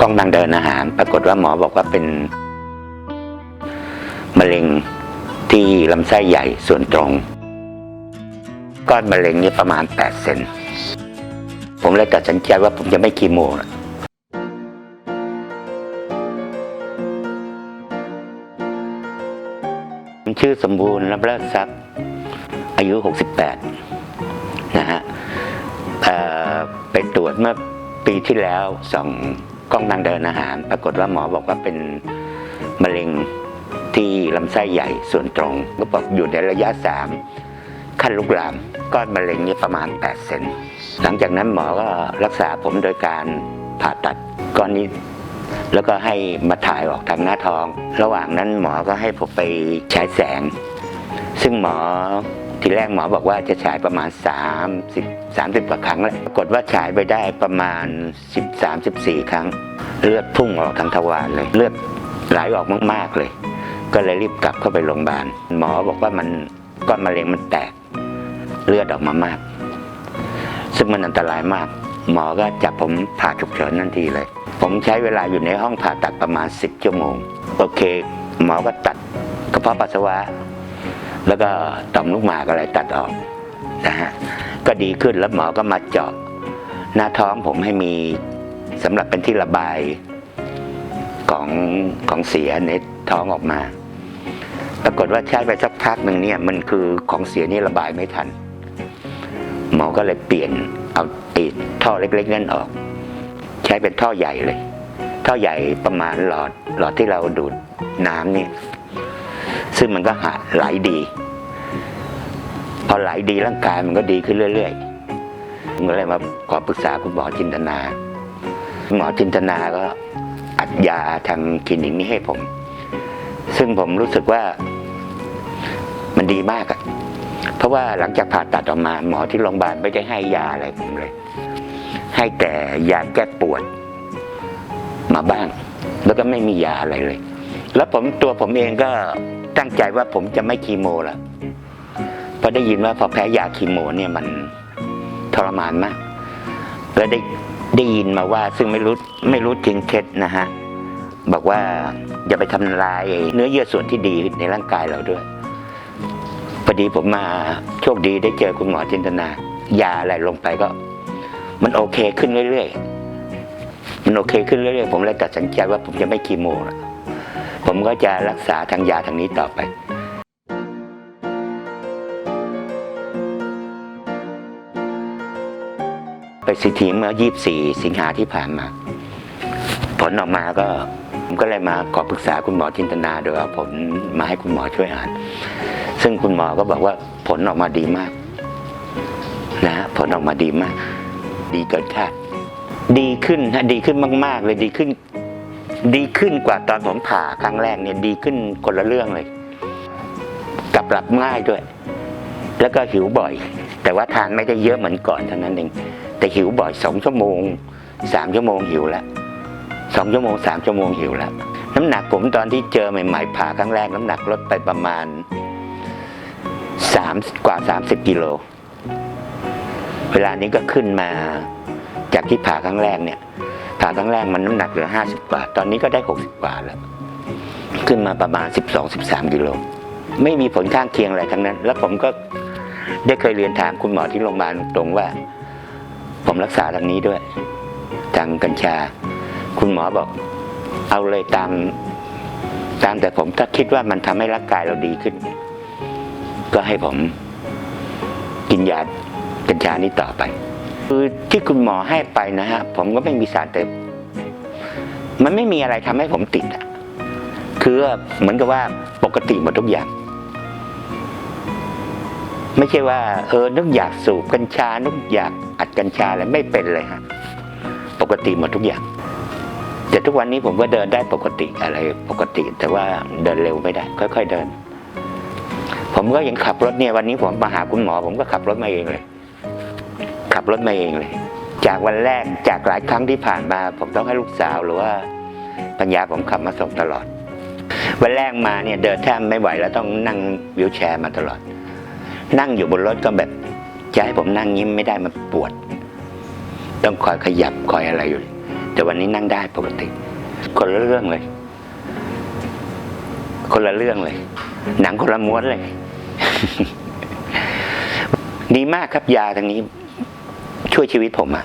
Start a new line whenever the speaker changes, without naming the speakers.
กล้องทางเดินอาหาร ปรากฏว่าหมอบอกว่าเป็นมะเร็งที่ลำไส้ใหญ่ส่วนตรง ก้อนมะเร็งนี่ประมาณ 8 เซน ผมเลยตัดสินใจว่าผมจะไม่คีโมละผมชื่อสมบูรณ์รับเลิศทรัพย์อายุ 68 นะฮะไปตรวจเมื่อปีที่แล้วสอง กล้องทางเดินอาหาร ปรากฏว่าหมอบอกว่าเป็นมะเร็งที่ลำไส้ใหญ่ส่วนตรง ก็บอกอยู่ในระยะ 3 ขั้นลุกลามก้อนมะเร็งนี่ประมาณ 8 เซนหลังจากนั้นหมอก็รักษาผมโดยการผ่าตัดก้อนนี้ แล้วก็ให้มาถ่ายออกทางหน้าท้อง ระหว่างนั้นหมอก็ให้ผมไปฉายแสง ซึ่งหมอ ทีแรกหมอบอกว่าจะฉายประมาณ 30 30กว่าครั้งแหละปรากฏว่าฉายไปได้ประมาณ 13 14 ครั้ง เลือดพุ่งออกทางทวารเลย เลือดไหลออกมากๆเลย ก็เลยรีบกลับเข้าไปโรงพยาบาลหมอบอกว่ามันก้อนมะเร็งมันแตก เลือดออกมามาก ซึ่งมันอันตรายมาก หมอก็จับผมผ่าฉุกเฉินทันทีเลย ผมใช้เวลาอยู่ในห้องผ่าตัดประมาณ 10 ชั่วโมง โอเค หมอก็ตัดกระเพาะปัสสาวะ แล้วก็ต่อมลูกหมากอะไรตัดออกนะฮะก็ดีขึ้นแล้วหมอก็มาเจาะ หน้าท้องผมให้มีสำหรับเป็นที่ระบายของของเสียในท้องออกมา ปรากฏว่าใช้ไปสักพักหนึ่งเนี่ยมันคือของเสียนี่ระบายไม่ทัน หมอก็เลยเปลี่ยนเอาตีท่อเล็ก ๆ นั่นออก ใช้เป็นท่อใหญ่เลย ท่อใหญ่ประมาณหลอดหลอดที่เราดูดน้ำเนี่ย ซึ่งมันก็หาไหลดี พอไหลดีร่างกายมันก็ดีขึ้นเรื่อยๆผมก็เลยมาขอปรึกษาคุณหมอจินตนา หมอจินตนาก็อัดยาทางคลินิกนี้ให้ผม ซึ่งผมรู้สึกว่ามันดีมากอะเพราะว่าหลังจากผ่าตัดออกมา หมอที่โรงพยาบาลไม่ได้ให้ยาอะไรผมเลย ให้แต่ยาแก้ปวดมาบ้าง แล้วก็ไม่มียาอะไรเลย แล้วผมตัวผมเองก็ ตั้งใจว่าผมจะไม่คีโมแล้วเพราะได้ยินว่าพอแพ้ยาคีโมเนี่ยมันทรมานมากแล้วได้ได้ยินมาว่า ซึ่งไม่รู้ไม่รู้จริงเท็จนะฮะบอกว่าอย่าไปทำลาย เนื้อเยื่อส่วนที่ดีในร่างกายเราด้วยพอดีผมมาโชคดีได้เจอคุณหมอจินตนา ยาอะไรลงไปก็ มันโอเคขึ้นเรื่อยๆมันโอเคขึ้นเรื่อยๆผมเลยตัดสินใจว่าผมจะไม่คีโมแล้ว ผมก็จะรักษาทางยาทางนี้ต่อไปไปสิทีเมื่อ 24 สิงหาที่ผ่านมา ผลออกมาก็ผมก็เลยมาขอปรึกษาคุณหมอจินตนาโดยเอาผลมาให้คุณหมอช่วยอ่าน ซึ่งคุณหมอก็บอกว่าผลออกมาดีมาก นะฮะผลออกมาดีมาก ดีเกินคาดดีขึ้นฮะดีขึ้นมาก ๆ เลยดีขึ้น ดีขึ้นกว่าตอนผมผ่าครั้งแรกเนี่ยดีขึ้นคนละเรื่องเลยกลับหลับง่ายด้วย แล้วก็หิวบ่อย แต่ว่าทานไม่ได้เยอะเหมือนก่อนเท่านั้นเอง แต่หิวบ่อยสองชั่วโมงสามชั่วโมงหิวแล้วสองชั่วโมงสามชั่วโมงหิวแล้วน้ำหนักผมตอนที่เจอใหม่ๆผ่าครั้งแรกน้ำหนักลดไปประมาณสามกว่าสามสิบกิโลเวลานี้ก็ขึ้นมา จากที่ผ่าครั้งแรกเนี่ย ผ่าครั้งแรกมันน้ำหนักเหลือห้าสิบกว่า ตอนนี้ก็ได้หกสิบกว่าแล้ว ขึ้นมาประมาณสิบสองสิบสามกิโล ไม่มีผลข้างเคียงอะไรทั้งนั้น แล้วผมก็ได้เคยเรียนถามคุณหมอที่โรงพยาบาลตรงว่า ผมรักษาทางนี้ด้วย ทางกัญชา คุณหมอบอก เอาเลยตาม ตามแต่ผมถ้าคิดว่ามันทำให้ร่างกายเราดีขึ้น ก็ให้ผมกินยากัญชานี้ต่อไป คือที่คุณหมอให้ไปนะฮะผมก็ไม่มีสารเติมมันไม่มีอะไรทำให้ผมติดอะคือเหมือนกับว่าปกติหมดทุกอย่าง ไม่ใช่ว่า เออนึกอยากสูบกัญชานึกอยากอัดกัญชาอะไรไม่เป็นเลยฮะปกติหมดทุกอย่าง แต่ทุกวันนี้ผมก็เดินได้ปกติอะไร ปกติ แต่ว่าเดินเร็วไม่ได้ ค่อย ๆ เดิน ผมก็ยังขับรถเนี่ยวันนี้ผมมาหาคุณหมอ ผมก็ขับรถมาเองเลย ขับรถมาเองเลย จากวันแรกจากหลายครั้งที่ผ่านมา ผมต้องให้ลูกสาวหรือว่าปัญญาผมขับมาส่งตลอด วันแรกมาเนี่ยเดินแทบไม่ไหวแล้วต้องนั่งวิวแชร์มาตลอด นั่งอยู่บนรถก็แบบจะให้ผมนั่งยิ้มไม่ได้มันปวด ต้องคอยขยับคอยอะไรอยู่ แต่วันนี้นั่งได้ปกติ คนละเรื่องเลย คนละเรื่องเลย หนังคนละม้วนเลย ดีมากครับยาทางนี้ ช่วยชีวิตผมอะ